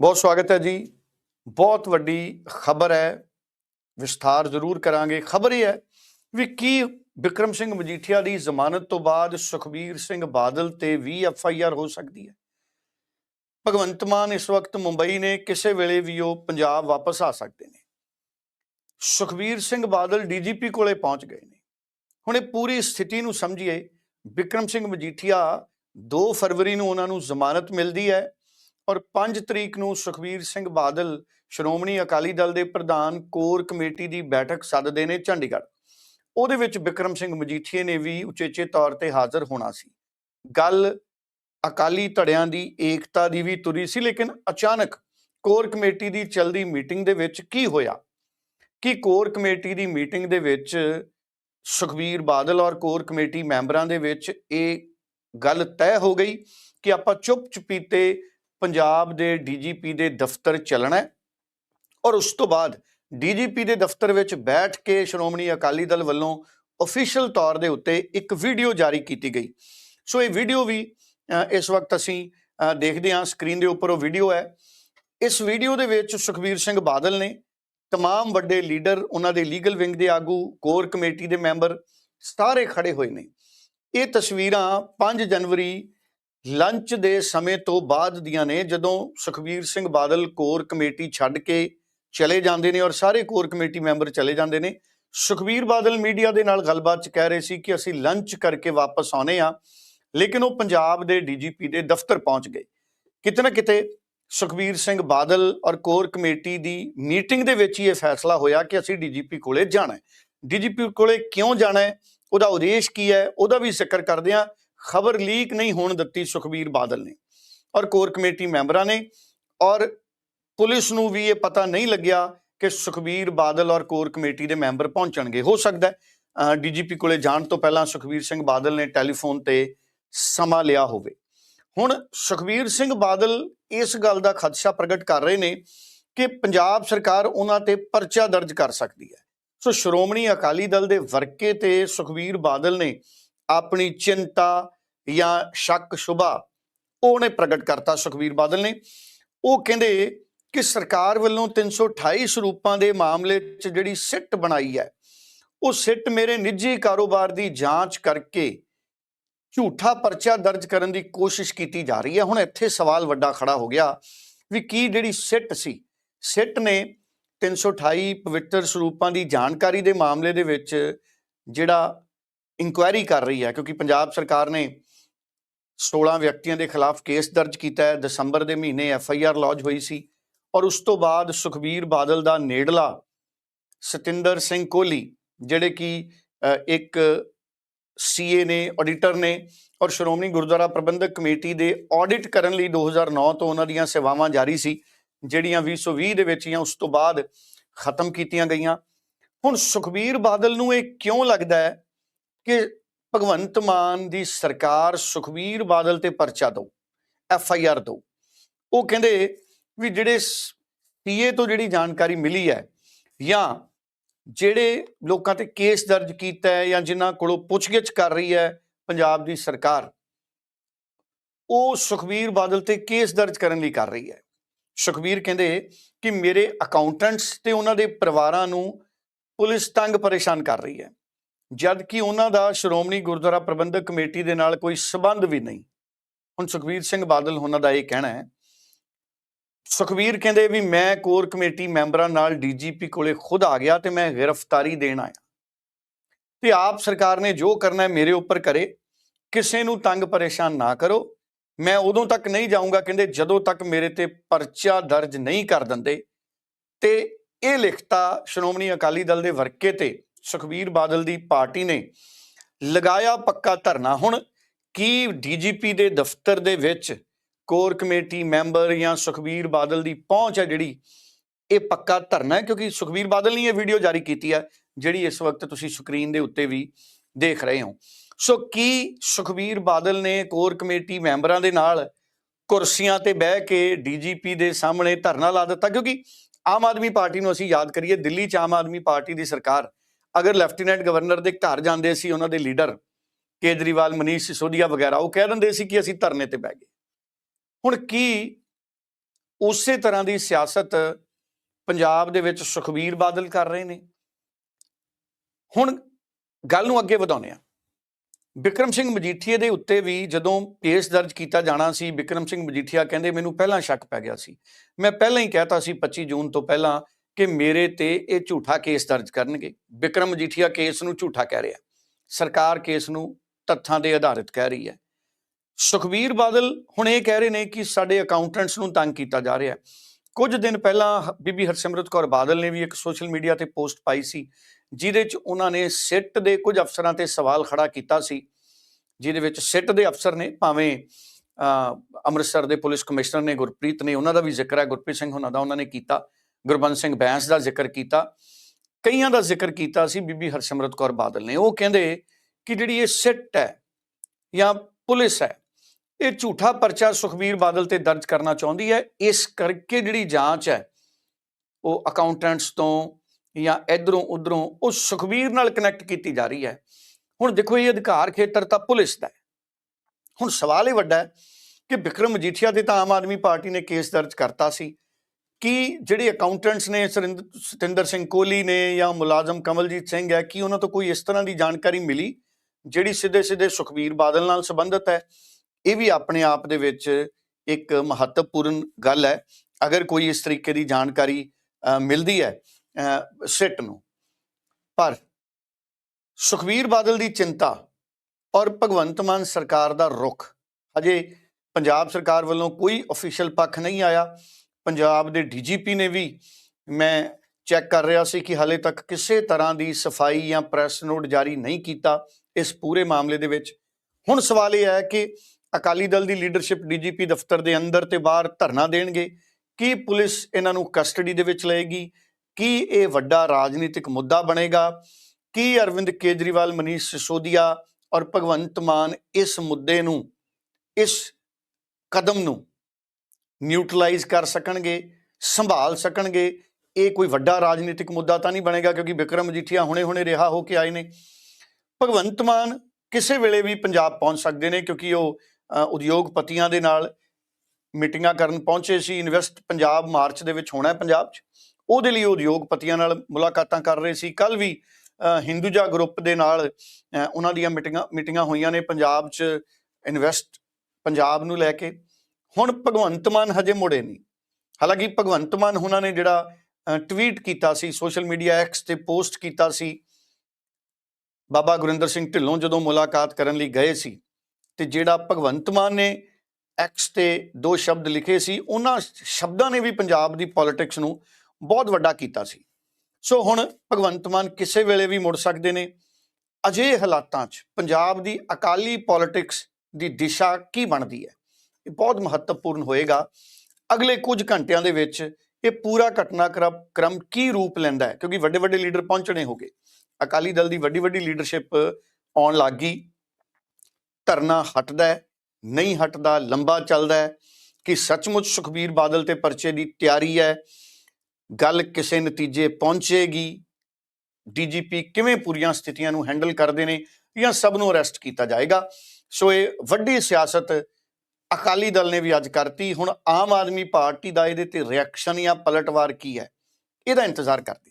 ਬਹੁਤ ਸਵਾਗਤ ਹੈ ਜੀ। ਬਹੁਤ ਵੱਡੀ ਖਬਰ ਹੈ। ਵਿਸਥਾਰ ਜ਼ਰੂਰ ਕਰਾਂਗੇ। ਖਬਰ ਇਹ ਹੈ ਵੀ ਕੀ ਵਿਕਰਮ ਸਿੰਘ ਮਜੀਠੀਆ ਦੀ ਜ਼ਮਾਨਤ ਤੋਂ ਬਾਅਦ ਸੁਖਬੀਰ ਸਿੰਘ ਬਾਦਲ ਤੇ ਵੀ ਐਫ ਆਈ ਆਰ ਹੋ ਸਕਦੀ ਹੈ। ਭਗਵੰਤ ਮਾਨ ਇਸ ਵਕਤ ਮੁੰਬਈ ਨੇ ਕਿਸੇ ਵੇਲੇ ਵੀ ਉਹ ਪੰਜਾਬ ਵਾਪਸ ਆ ਸਕਦੇ ਨੇ। ਸੁਖਬੀਰ ਸਿੰਘ ਬਾਦਲ ਡੀਜੀਪੀ ਕੋਲੇ ਪਹੁੰਚ ਗਏ ਨੇ। ਹੁਣ ਇਹ ਪੂਰੀ ਸਥਿਤੀ ਨੂੰ ਸਮਝੀਏ। ਵਿਕਰਮ ਸਿੰਘ ਮਜੀਠੀਆ 2 ਫਰਵਰੀ ਨੂੰ ਉਹਨਾਂ ਨੂੰ ਜ਼ਮਾਨਤ ਮਿਲਦੀ ਹੈ। ਔਰ 5 ਤਰੀਕ ਨੂੰ ਸੁਖਬੀਰ ਸਿੰਘ ਬਾਦਲ ਸ਼੍ਰੋਮਣੀ ਅਕਾਲੀ ਦਲ ਦੇ ਪ੍ਰਧਾਨ ਕੋਰ ਕਮੇਟੀ ਦੀ ਬੈਠਕ ਸੱਦਦੇ ਨੇ ਚੰਡੀਗੜ੍ਹ। ਉਹਦੇ ਵਿੱਚ ਵਿਕਰਮ ਸਿੰਘ ਮਜੀਠੀਏ ਨੇ ਵੀ ਉਚੇਚੇ ਤੌਰ ਤੇ ਹਾਜ਼ਰ ਹੋਣਾ ਸੀ। ਗੱਲ ਅਕਾਲੀ ਧੜਿਆਂ ਦੀ ਏਕਤਾ ਦੀ ਵੀ ਤੁਰੀ ਸੀ, ਲੇਕਿਨ ਅਚਾਨਕ ਕੋਰ ਕਮੇਟੀ ਦੀ ਚਲਦੀ ਮੀਟਿੰਗ ਦੇ ਵਿੱਚ ਕੀ ਹੋਇਆ? ਕਿ ਕੋਰ ਕਮੇਟੀ ਦੀ ਮੀਟਿੰਗ ਦੇ ਵਿੱਚ ਸੁਖਬੀਰ ਬਾਦਲ ਔਰ ਕੋਰ ਕਮੇਟੀ ਮੈਂਬਰਾਂ ਦੇ ਵਿੱਚ ਇਹ ਗੱਲ ਤੈਅ ਹੋ ਗਈ ਕਿ ਆਪਾਂ ਚੁੱਪ ਚੁਪੀਤੇ ਪੰਜਾਬ ਦੇ ਡੀਜੀਪੀ ਦੇ ਦਫ਼ਤਰ ਚੱਲਣਾ ਹੈ ਔਰ ਉਸ ਤੋਂ ਬਾਅਦ ਡੀਜੀਪੀ ਦੇ ਦਫ਼ਤਰ ਵਿੱਚ ਬੈਠ ਕੇ ਸ਼੍ਰੋਮਣੀ ਅਕਾਲੀ ਦਲ ਵੱਲੋਂ ਅਫੀਸ਼ੀਅਲ ਤੌਰ ਦੇ ਉੱਤੇ ਇੱਕ ਵੀਡੀਓ ਜਾਰੀ ਕੀਤੀ ਗਈ ਸੋ ਇਹ ਵੀਡੀਓ ਵੀ ਅ, ਇਸ ਵਕਤ ਅਸੀਂ ਅ, ਦੇਖਦੇ ਹਾਂ ਸਕਰੀਨ ਦੇ ਉੱਪਰ ਉਹ ਵੀਡੀਓ ਹੈ ਇਸ ਵੀਡੀਓ ਦੇ ਵਿੱਚ ਸੁਖਬੀਰ ਸਿੰਘ ਬਾਦਲ ਨੇ तमाम ਵੱਡੇ ਲੀਡਰ ਉਹਨਾਂ ਦੇ ਲੀਗਲ ਵਿੰਗ ਦੇ ਆਗੂ ਕੋਰ ਕਮੇਟੀ ਦੇ ਮੈਂਬਰ ਸਾਰੇ ਖੜੇ ਹੋਏ ਨੇ ਇਹ ਤਸਵੀਰਾਂ 5 ਜਨਵਰੀ ਲੰਚ ਦੇ ਸਮੇਂ ਤੋਂ ਬਾਅਦ ਦੀਆਂ ਨੇ, ਜਦੋਂ ਸੁਖਬੀਰ ਸਿੰਘ ਬਾਦਲ ਕੋਰ ਕਮੇਟੀ ਛੱਡ ਕੇ ਚਲੇ ਜਾਂਦੇ ਨੇ ਔਰ ਸਾਰੇ ਕੋਰ ਕਮੇਟੀ ਮੈਂਬਰ ਚਲੇ ਜਾਂਦੇ ਨੇ, ਸੁਖਬੀਰ ਬਾਦਲ ਮੀਡੀਆ ਦੇ ਨਾਲ ਗੱਲਬਾਤ ਚ ਕਹਿ ਰਹੇ ਸੀ ਕਿ ਅਸੀਂ ਲੰਚ ਕਰਕੇ ਵਾਪਸ ਆਉਨੇ ਆ, ਲੇਕਿਨ ਉਹ ਪੰਜਾਬ ਦੇ ਡੀਜੀਪੀ ਦੇ ਦਫ਼ਤਰ ਪਹੁੰਚ ਗਏ। ਕਿਤੇ ਨਾ ਕਿਤੇ ਸੁਖਬੀਰ ਸਿੰਘ ਬਾਦਲ ਔਰ ਕੋਰ ਕਮੇਟੀ ਦੀ ਮੀਟਿੰਗ ਦੇ ਵਿੱਚ ਹੀ ਇਹ ਫੈਸਲਾ ਹੋਇਆ ਕਿ ਅਸੀਂ ਡੀਜੀਪੀ ਕੋਲੇ ਜਾਣਾ ਹੈ। ਡੀਜੀਪੀ ਕੋਲੇ ਕਿਉਂ ਜਾਣਾ ਹੈ? ਉਹਦਾ ਉਦੇਸ਼ ਕੀ ਹੈ? ਉਹਦਾ ਵੀ ਜ਼ਿਕਰ ਕਰਦੇ ਹਾਂ। ਖਬਰ ਲੀਕ ਨਹੀਂ ਹੋਣ ਦਿੱਤੀ ਸੁਖਬੀਰ ਬਾਦਲ ਨੇ ਔਰ ਕੋਰ ਕਮੇਟੀ ਮੈਂਬਰਾਂ ਨੇ ਔਰ ਪੁਲਿਸ ਨੂੰ ਵੀ ਇਹ ਪਤਾ ਨਹੀਂ ਲੱਗਿਆ ਕਿ ਸੁਖਬੀਰ ਬਾਦਲ ਔਰ ਕੋਰ ਕਮੇਟੀ ਦੇ ਮੈਂਬਰ ਪਹੁੰਚਣਗੇ। ਹੋ ਸਕਦਾ ਹੈ ਡੀਜੀਪੀ ਕੋਲੇ ਜਾਣ ਤੋਂ ਪਹਿਲਾਂ ਸੁਖਬੀਰ ਸਿੰਘ ਬਾਦਲ ਨੇ ਟੈਲੀਫੋਨ ਤੇ ਸਮਾਂ ਲਿਆ ਹੋਵੇ। ਹੁਣ ਸੁਖਬੀਰ ਸਿੰਘ ਬਾਦਲ ਇਸ ਗੱਲ ਦਾ ਖਦਸ਼ਾ ਪ੍ਰਗਟ ਕਰ ਰਹੇ ਨੇ ਕਿ ਪੰਜਾਬ ਸਰਕਾਰ ਉਹਨਾਂ ਤੇ ਪਰਚਾ ਦਰਜ ਕਰ ਸਕਦੀ ਹੈ। ਸੋ ਸ਼੍ਰੋਮਣੀ ਅਕਾਲੀ ਦਲ ਦੇ ਵਰਕੇ ਤੇ ਸੁਖਬੀਰ ਬਾਦਲ ਨੇ ਆਪਣੀ ਚਿੰਤਾ ਜਾਂ ਸ਼ੱਕ ਸ਼ੁਬਾ ਉਹਨੇ ਪ੍ਰਗਟ ਕਰਤਾ ਸੁਖਬੀਰ ਬਾਦਲ ਨੇ। ਉਹ ਕਹਿੰਦੇ ਕਿ ਸਰਕਾਰ ਵੱਲੋਂ 328 ਸਰੂਪਾਂ ਦੇ ਮਾਮਲੇ 'ਚ ਜਿਹੜੀ ਸਿੱਟ ਬਣਾਈ ਹੈ, ਉਹ ਸਿੱਟ ਮੇਰੇ ਨਿੱਜੀ ਕਾਰੋਬਾਰ ਦੀ ਜਾਂਚ ਕਰਕੇ ਝੂਠਾ ਪਰਚਾ ਦਰਜ ਕਰਨ ਦੀ ਕੋਸ਼ਿਸ਼ ਕੀਤੀ ਜਾ ਰਹੀ ਹੈ। ਹੁਣ ਇੱਥੇ ਸਵਾਲ ਵੱਡਾ ਖੜਾ ਹੋ ਗਿਆ ਵੀ ਕੀ ਜਿਹੜੀ ਸਿੱਟ ਸੀ, ਸਿੱਟ ਨੇ 328 ਪਵਿੱਤਰ ਸਰੂਪਾਂ ਦੀ ਜਾਣਕਾਰੀ ਦੇ ਮਾਮਲੇ ਦੇ ਵਿੱਚ ਜਿਹੜਾ ਇਨਕੁਆਇਰੀ ਕਰ ਰਹੀ ਹੈ, ਕਿਉਂਕਿ ਪੰਜਾਬ ਸਰਕਾਰ ਨੇ 16 ਵਿਅਕਤੀਆਂ ਦੇ ਖਿਲਾਫ ਕੇਸ ਦਰਜ ਕੀਤਾ ਹੈ। ਦਸੰਬਰ ਦੇ ਮਹੀਨੇ ਐਫ ਆਈ ਆਰ ਲੌਜ ਹੋਈ ਸੀ ਔਰ ਉਸ ਤੋਂ ਬਾਅਦ ਸੁਖਬੀਰ ਬਾਦਲ ਦਾ ਨੇੜਲਾ ਸਤਿੰਦਰ ਸਿੰਘ ਕੋਹਲੀ ਜਿਹੜੇ ਕਿ ਅ, ਇੱਕ ਸੀਏ ਨੇ ਆਡੀਟਰ ਨੇ ਔਰ ਸ਼੍ਰੋਮਣੀ ਗੁਰਦੁਆਰਾ ਪ੍ਰਬੰਧਕ ਕਮੇਟੀ ਦੇ ਆਡਿਟ ਕਰਨ ਲਈ 2009 ਤੋਂ ਉਹਨਾਂ ਦੀਆਂ ਸੇਵਾਵਾਂ ਜਾਰੀ ਸੀ ਜਿਹੜੀਆਂ 2020 ਦੇ ਵਿੱਚ ਜਾਂ ਉਸ ਤੋਂ ਬਾਅਦ ਖਤਮ ਕੀਤੀਆਂ ਗਈਆਂ। ਹੁਣ ਸੁਖਬੀਰ ਬਾਦਲ ਨੂੰ ਇਹ ਕਿਉਂ ਲੱਗਦਾ ਹੈ ਕਿ ਭਗਵੰਤ ਮਾਨ ਦੀ ਸਰਕਾਰ ਸੁਖਬੀਰ ਬਾਦਲ ਤੇ ਪਰਚਾ ਦੋ ਐਫ ਆਈ ਆਰ ਦੋ ਉਹ ਕਹਿੰਦੇ ਵੀ ਜਿਹੜੇ ਸੀਏ ਤੋਂ ਜਿਹੜੀ ਜਾਣਕਾਰੀ ਮਿਲੀ ਹੈ ਜਾਂ ਜਿਹੜੇ ਲੋਕਾਂ ਤੇ ਕੇਸ ਦਰਜ ਕੀਤਾ ਹੈ ਜਾਂ ਜਿਨ੍ਹਾਂ ਕੋਲੋਂ ਪੁੱਛਗਿੱਛ ਕਰ ਰਹੀ ਹੈ ਪੰਜਾਬ ਦੀ ਸਰਕਾਰ, ਉਹ ਸੁਖਬੀਰ ਬਾਦਲ ਤੇ ਕੇਸ ਦਰਜ ਕਰਨ ਲਈ ਕਰ ਰਹੀ ਹੈ। ਸੁਖਬੀਰ ਕਹਿੰਦੇ ਕਿ ਮੇਰੇ ਅਕਾਊਂਟੈਂਟਸ ਤੇ ਉਹਨਾਂ ਦੇ ਪਰਿਵਾਰਾਂ ਨੂੰ ਪੁਲਿਸ ਤੰਗ ਪਰੇਸ਼ਾਨ ਕਰ ਰਹੀ ਹੈ। ਜਦ ਕਿ ਉਹਨਾਂ ਦਾ ਸ਼੍ਰੋਮਣੀ ਗੁਰਦੁਆਰਾ ਪ੍ਰਬੰਧਕ ਕਮੇਟੀ ਦੇ ਨਾਲ ਕੋਈ ਸਬੰਧ ਵੀ ਨਹੀਂ। ਹੁਣ ਸੁਖਬੀਰ ਸਿੰਘ ਬਾਦਲ ਉਹਨਾਂ ਦਾ ਇਹ ਕਹਿਣਾ ਹੈ ਸੁਖਬੀਰ ਕਹਿੰਦੇ ਵੀ ਮੈਂ ਕੋਰ ਕਮੇਟੀ ਮੈਂਬਰਾਂ ਨਾਲ ਡੀਜੀਪੀ ਕੋਲੇ ਖੁਦ ਆ ਗਿਆ ਤੇ ਮੈਂ ਗ੍ਰਿਫਤਾਰੀ ਦੇਣ ਆਇਆ। ਤੇ ਆਪ ਸਰਕਾਰ ਨੇ ਜੋ ਕਰਨਾ ਹੈ ਮੇਰੇ ਉੱਪਰ ਕਰੇ, ਕਿਸੇ ਨੂੰ ਤੰਗ ਪਰੇਸ਼ਾਨ ਨਾ ਕਰੋ। ਮੈਂ ਉਦੋਂ ਤੱਕ ਨਹੀਂ ਜਾਊਂਗਾ, ਕਹਿੰਦੇ ਜਦੋਂ ਤੱਕ ਮੇਰੇ ਤੇ ਪਰਚਾ ਦਰਜ ਨਹੀਂ ਕਰ ਦਿੰਦੇ। ਤੇ ਇਹ ਲਿਖਤਾ ਸ਼੍ਰੋਮਣੀ ਅਕਾਲੀ ਦਲ ਦੇ ਵਰਕੇ ਤੇ ਸੁਖਬੀਰ ਬਾਦਲ ਦੀ ਪਾਰਟੀ ਨੇ ਲਗਾਇਆ ਪੱਕਾ ਧਰਨਾ। ਹੁਣ ਕੀ ਡੀਜੀਪੀ ਦੇ ਦਫ਼ਤਰ ਦੇ ਵਿੱਚ ਕੋਰ ਕਮੇਟੀ ਮੈਂਬਰ ਜਾਂ ਸੁਖਬੀਰ ਬਾਦਲ ਦੀ ਪਹੁੰਚ ਹੈ ਜਿਹੜੀ, ਇਹ ਪੱਕਾ ਧਰਨਾ ਹੈ? ਕਿਉਂਕਿ ਸੁਖਬੀਰ ਬਾਦਲ ਨੇ ਇਹ ਵੀਡੀਓ ਜਾਰੀ ਕੀਤੀ ਹੈ, ਜਿਹੜੀ ਇਸ ਵਕਤ ਤੁਸੀਂ ਸਕਰੀਨ ਦੇ ਉੱਤੇ ਵੀ ਦੇਖ ਰਹੇ ਹੋ। ਸੋ ਕੀ ਸੁਖਬੀਰ ਬਾਦਲ ਨੇ ਕੋਰ ਕਮੇਟੀ ਮੈਂਬਰਾਂ ਦੇ ਨਾਲ ਕੁਰਸੀਆਂ ਤੇ ਬਹਿ ਕੇ ਡੀਜੀਪੀ ਦੇ ਸਾਹਮਣੇ ਧਰਨਾ ਲਾ ਦਿੱਤਾ? ਕਿਉਂਕਿ ਆਮ ਆਦਮੀ ਪਾਰਟੀ ਨੂੰ ਅਸੀਂ ਯਾਦ ਕਰੀਏ, ਦਿੱਲੀ ਚ ਆਮ ਆਦਮੀ ਪਾਰਟੀ ਦੀ ਸਰਕਾਰ ਅਗਰ ਲੈਫਟੀਨੈਂਟ ਗਵਰਨਰ ਦੇ ਘਰ ਜਾਂਦੇ ਸੀ, ਉਹਨਾਂ ਦੇ ਲੀਡਰ ਕੇਜਰੀਵਾਲ, ਮਨੀਸ਼ ਸਿਸੋਦੀਆ ਵਗੈਰਾ, ਉਹ ਕਹਿ ਦਿੰਦੇ ਸੀ ਕਿ ਅਸੀਂ ਧਰਨੇ ਤੇ ਬਹਿ ਗਏ। ਹੁਣ ਕੀ ਉਸੇ ਤਰ੍ਹਾਂ ਦੀ ਸਿਆਸਤ ਪੰਜਾਬ ਦੇ ਵਿੱਚ ਸੁਖਬੀਰ ਬਾਦਲ ਕਰ ਰਹੇ ਨੇ? ਹੁਣ ਗੱਲ ਨੂੰ ਅੱਗੇ ਵਧਾਉਂਦੇ ਆ ਵਿਕਰਮ ਸਿੰਘ ਮਜੀਠੀਏ ਦੇ ਉੱਤੇ ਵੀ ਜਦੋਂ ਕੇਸ ਦਰਜ ਕੀਤਾ ਜਾਣਾ ਸੀ ਵਿਕਰਮ ਸਿੰਘ ਮਜੀਠੀਆ ਕਹਿੰਦੇ, ਮੈਨੂੰ ਪਹਿਲਾਂ ਸ਼ੱਕ ਪੈ ਗਿਆ ਸੀ। ਮੈਂ ਪਹਿਲਾਂ ਹੀ ਕਹਿਤਾ ਸੀ 25 ਜੂਨ ਤੋਂ ਪਹਿਲਾਂ ਕਿ ਮੇਰੇ ਤੇ ਇਹ ਝੂਠਾ ਕੇਸ ਦਰਜ ਕਰਨਗੇ। ਵਿਕਰਮ ਮਜੀਠੀਆ ਕੇਸ ਨੂੰ ਝੂਠਾ ਕਹਿ ਰਿਹਾ। ਸਰਕਾਰ ਕੇਸ ਨੂੰ ਤੱਥਾਂ ਦੇ ਆਧਾਰਿਤ ਕਹਿ ਰਹੀ ਹੈ। ਸੁਖਬੀਰ ਬਾਦਲ ਹੁਣ ਇਹ ਕਹਿ ਰਹੇ ਨੇ ਕਿ ਸਾਡੇ ਅਕਾਊਂਟੈਂਟਸ ਨੂੰ ਤੰਗ ਕੀਤਾ ਜਾ ਰਿਹਾ। ਹੈ ਕੁਝ ਦਿਨ ਪਹਿਲਾਂ ਹ- ਬੀਬੀ ਹਰਸਿਮਰਤ ਕੌਰ ਬਾਦਲ ਨੇ ਵੀ ਇੱਕ ਸੋਸ਼ਲ ਮੀਡੀਆ ਤੇ ਪੋਸਟ ਪਾਈ ਸੀ, ਜਿਹਦੇ 'ਚ ਉਹਨਾਂ ਨੇ ਸਿੱਟ ਦੇ ਕੁਝ ਅਫਸਰਾਂ ਤੇ ਸਵਾਲ ਖੜਾ ਕੀਤਾ ਸੀ, ਜਿਹਦੇ ਵਿੱਚ ਸਿੱਟ ਦੇ ਅਫਸਰ ਨੇ ਭਾਵੇਂ ਅੰਮ੍ਰਿਤਸਰ ਦੇ ਪੁਲਿਸ ਕਮਿਸ਼ਨਰ ਨੇ ਗੁਰਪ੍ਰੀਤ ਨੇ, ਉਹਨਾਂ ਦਾ ਵੀ ਜ਼ਿਕਰ ਹੈ, ਗੁਰਪ੍ਰੀਤ ਸਿੰਘ ਉਹਨਾਂ ਦਾ ਉਹਨਾਂ ਨੇ ਕੀਤਾ। ਗੁਰਬੰਸ ਸਿੰਘ ਬੈਂਸ ਦਾ ਜ਼ਿਕਰ ਕੀਤਾ, ਕਈਆਂ ਦਾ ਜ਼ਿਕਰ ਕੀਤਾ ਸੀ ਬੀਬੀ ਹਰਸਿਮਰਤ ਕੌਰ ਬਾਦਲ ਨੇ। ਉਹ ਕਹਿੰਦੇ ਕਿ ਜਿਹੜੀ ਇਹ ਸਿੱਟ ਹੈ ਜਾਂ ਪੁਲਿਸ ਹੈ, ਇਹ ਝੂਠਾ ਪਰਚਾ ਸੁਖਬੀਰ ਬਾਦਲ ਤੇ ਦਰਜ ਕਰਨਾ ਚਾਹੁੰਦੀ ਹੈ। ਇਸ ਕਰਕੇ ਜਿਹੜੀ ਜਾਂਚ ਹੈ, ਉਹ ਅਕਾਊਂਟੈਂਟਸ ਤੋਂ ਜਾਂ ਇਧਰੋਂ ਉਧਰੋਂ ਉਹ ਸੁਖਬੀਰ ਨਾਲ ਕਨੈਕਟ ਕੀਤੀ ਜਾ ਰਹੀ ਹੈ। ਹੁਣ ਦੇਖੋ ਇਹ ਅਧਿਕਾਰ ਖੇਤਰ ਤਾਂ ਪੁਲਿਸ ਦਾ ਹੈ। ਹੁਣ ਸਵਾਲ ਇਹ ਵੱਡਾ ਹੈ ਕਿ ਵਿਕਰਮ ਮਜੀਠੀਆ ਤੇ ਤਾਂ ਆਮ ਆਦਮੀ ਪਾਰਟੀ ਨੇ ਕੇਸ ਦਰਜ ਕਰਤਾ ਸੀ। ਕਿ ਜਿਹੜੇ ਅਕਾਊਂਟੈਂਟਸ ਨੇ ਸਰਿੰਦਰ ਸਤਿੰਦਰ ਸਿੰਘ ਕੋਹਲੀ ਨੇ ਜਾਂ ਮੁਲਾਜ਼ਮ ਕਮਲਜੀਤ ਸਿੰਘ ਹੈ, ਕਿ ਉਹਨਾਂ ਤੋਂ ਕੋਈ ਇਸ ਤਰ੍ਹਾਂ ਦੀ ਜਾਣਕਾਰੀ ਮਿਲੀ, ਜਿਹੜੀ ਸਿੱਧੇ ਸਿੱਧੇ ਸੁਖਬੀਰ ਬਾਦਲ ਨਾਲ ਸੰਬੰਧਿਤ ਹੈ? ਇਹ ਵੀ ਆਪਣੇ ਆਪ ਦੇ ਵਿੱਚ ਇੱਕ ਮਹੱਤਵਪੂਰਨ ਗੱਲ ਹੈ। ਅਗਰ ਕੋਈ ਇਸ ਤਰੀਕੇ ਦੀ ਜਾਣਕਾਰੀ ਮਿਲਦੀ ਹੈ ਸਿੱਟ ਨੂੰ। ਪਰ ਸੁਖਬੀਰ ਬਾਦਲ ਦੀ ਚਿੰਤਾ ਔਰ ਭਗਵੰਤ ਮਾਨ ਸਰਕਾਰ ਦਾ ਰੁਖ ਅਜੇ ਪੰਜਾਬ ਸਰਕਾਰ ਵੱਲੋਂ ਕੋਈ ਅਫੀਸ਼ੀਅਲ ਪੱਖ ਨਹੀਂ ਆਇਆ। ਪੰਜਾਬ ਦੇ ਡੀਜੀਪੀ ਨੇ ਵੀ ਮੈਂ ਚੈੱਕ ਕਰ ਰਿਹਾ ਸੀ ਕਿ ਹਾਲੇ ਤੱਕ ਕਿਸੇ ਤਰ੍ਹਾਂ ਦੀ ਸਫ਼ਾਈ ਜਾਂ ਪ੍ਰੈਸ ਨੋਟ ਜਾਰੀ ਨਹੀਂ ਕੀਤਾ ਇਸ ਪੂਰੇ ਮਾਮਲੇ ਦੇ ਵਿੱਚ। ਹੁਣ ਸਵਾਲ ਇਹ ਹੈ ਕਿ ਅਕਾਲੀ ਦਲ ਦੀ ਲੀਡਰਸ਼ਿਪ ਡੀਜੀਪੀ ਦਫ਼ਤਰ ਦੇ ਅੰਦਰ ਤੇ ਬਾਹਰ ਧਰਨਾ ਦੇਣਗੇ। ਕੀ ਪੁਲਿਸ ਇਹਨਾਂ ਨੂੰ ਕਸਟਡੀ ਦੇ ਵਿੱਚ ਲਏਗੀ? ਕੀ ਇਹ ਵੱਡਾ ਰਾਜਨੀਤਿਕ ਮੁੱਦਾ ਬਣੇਗਾ? ਕੀ ਅਰਵਿੰਦ ਕੇਜਰੀਵਾਲ, ਮਨੀਸ਼ ਸਿਸੋਦੀਆ ਔਰ ਭਗਵੰਤ ਮਾਨ ਇਸ ਮੁੱਦੇ ਨੂੰ, ਇਸ ਕਦਮ ਨੂੰ ਨਿਊਟਰਲਾਈਜ਼ ਕਰ ਸਕਣਗੇ, ਸੰਭਾਲ ਸਕਣਗੇ। ਇਹ ਕੋਈ ਵੱਡਾ ਰਾਜਨੀਤਿਕ ਮੁੱਦਾ ਤਾਂ ਨਹੀਂ ਬਣੇਗਾ ਕਿਉਂਕਿ ਵਿਕਰਮ ਮਜੀਠੀਆ ਹੁਣੇ-ਹੁਣੇ ਰਿਹਾ ਹੋ ਕੇ ਆਏ ਨੇ। ਭਗਵੰਤ ਮਾਨ ਕਿਸੇ ਵੇਲੇ ਵੀ ਪੰਜਾਬ ਪਹੁੰਚ ਸਕਦੇ ਨੇ ਕਿਉਂਕਿ ਉਹ ਉਦਯੋਗਪਤੀਆਂ ਦੇ ਨਾਲ ਮੀਟਿੰਗਾਂ ਕਰਨ ਪਹੁੰਚੇ ਸੀ। ਇਨਵੈਸਟ ਪੰਜਾਬ ਮਾਰਚ ਦੇ ਵਿੱਚ ਹੋਣਾ ਹੈ ਪੰਜਾਬ 'ਚ। ਉਹਦੇ ਲਈ ਉਹ ਉਦਯੋਗਪਤੀਆਂ ਨਾਲ ਮੁਲਾਕਾਤਾਂ ਕਰ ਰਹੇ ਸੀ। ਕੱਲ ਵੀ ਹਿੰਦੂਜਾ ਗਰੁੱਪ ਦੇ ਨਾਲ ਉਹਨਾਂ ਦੀਆਂ ਮੀਟਿੰਗਾਂ ਮੀਟਿੰਗਾਂ ਹੋਈਆਂ ਨੇ। ਪੰਜਾਬ 'ਚ ਇਨਵੈਸਟ ਪੰਜਾਬ ਨੂੰ ਲੈ ਕੇ ਹੁਣ ਭਗਵੰਤ ਮਾਨ ਹਜੇ ਮੁੜੇ ਨਹੀਂ। ਹਾਲਾਂਕਿ ਭਗਵੰਤ ਮਾਨ ਉਹਨਾਂ ਨੇ ਜਿਹੜਾ ਟਵੀਟ ਕੀਤਾ ਸੀ ਸੋਸ਼ਲ ਮੀਡੀਆ ਐਕਸ ਤੇ ਪੋਸਟ ਕੀਤਾ ਸੀ, ਬਾਬਾ ਗੁਰਿੰਦਰ ਸਿੰਘ ਢਿੱਲੋਂ ਜਦੋਂ ਮੁਲਾਕਾਤ ਕਰਨ ਲਈ ਗਏ ਸੀ, ਤੇ ਜਿਹੜਾ ਭਗਵੰਤ ਮਾਨ ਨੇ ਐਕਸ ਤੇ ਦੋ ਸ਼ਬਦ ਲਿਖੇ ਸੀ, ਉਹਨਾਂ ਸ਼ਬਦਾਂ ਨੇ ਵੀ ਪੰਜਾਬ ਦੀ ਪੋਲਿਟਿਕਸ ਨੂੰ ਬਹੁਤ ਵੱਡਾ ਕੀਤਾ ਸੀ। ਸੋ ਹੁਣ ਭਗਵੰਤ ਮਾਨ ਕਿਸੇ ਵੇਲੇ ਵੀ ਮੁੜ ਸਕਦੇ ਨੇ। ਅਜੇ ਹਾਲਾਤਾਂ 'ਚ ਪੰਜਾਬ ਦੀ ਅਕਾਲੀ ਪੋਲਿਟਿਕਸ ਦੀ ਦਿਸ਼ਾ ਕੀ ਬਣਦੀ ਹੈ? ਇਹ ਬਹੁਤ ਮਹੱਤਵਪੂਰਨ ਹੋਏਗਾ। ਅਗਲੇ ਕੁਝ ਘੰਟਿਆਂ ਦੇ ਵਿੱਚ ਇਹ ਪੂਰਾ ਘਟਨਾਕ੍ਰਮ, ਕ੍ਰਮ ਕੀ ਰੂਪ ਲੈਂਦਾ ਹੈ? ਕਿਉਂਕਿ ਵੱਡੇ ਵੱਡੇ ਲੀਡਰ ਪਹੁੰਚਣੇ ਹੋਗੇ ਅਕਾਲੀ ਦਲ ਦੀ ਵੱਡੀ ਵੱਡੀ ਲੀਡਰਸ਼ਿਪ ਆਉਣ ਲੱਗ ਗਈ। ਧਰਨਾ ਹਟਦਾ ਹੈ, ਨਹੀਂ ਹਟਦਾ, ਲੰਬਾ ਚੱਲਦਾ ਹੈ ਕਿ ਸੱਚਮੁੱਚ ਸੁਖਬੀਰ ਬਾਦਲ ਤੇ ਪਰਚੇ ਦੀ ਤਿਆਰੀ ਹੈ। ਗੱਲ ਕਿਸੇ ਨਤੀਜੇ ਪਹੁੰਚੇਗੀ। ਡੀਜੀਪੀ ਕਿਵੇਂ ਪੂਰੀਆਂ ਸਥਿਤੀਆਂ ਨੂੰ ਹੈਂਡਲ ਕਰਦੇ ਨੇ ਜਾਂ ਸਭ ਨੂੰ ਅਰੈਸਟ ਕੀਤਾ ਜਾਏਗਾ? ਸੋ ਇਹ ਵੱਡੀ ਸਿਆਸਤ ਅਕਾਲੀ ਦਲ ਨੇ ਵੀ ਅੱਜ ਕਰਤੀ। ਹੁਣ ਆਮ ਆਦਮੀ ਪਾਰਟੀ ਦਾ ਇਹਦੇ ਤੇ ਰਿਐਕਸ਼ਨ ਜਾਂ ਪਲਟਵਾਰ ਕੀ ਹੈ? ਇਹਦਾ ਇੰਤਜ਼ਾਰ ਕਰਦੇ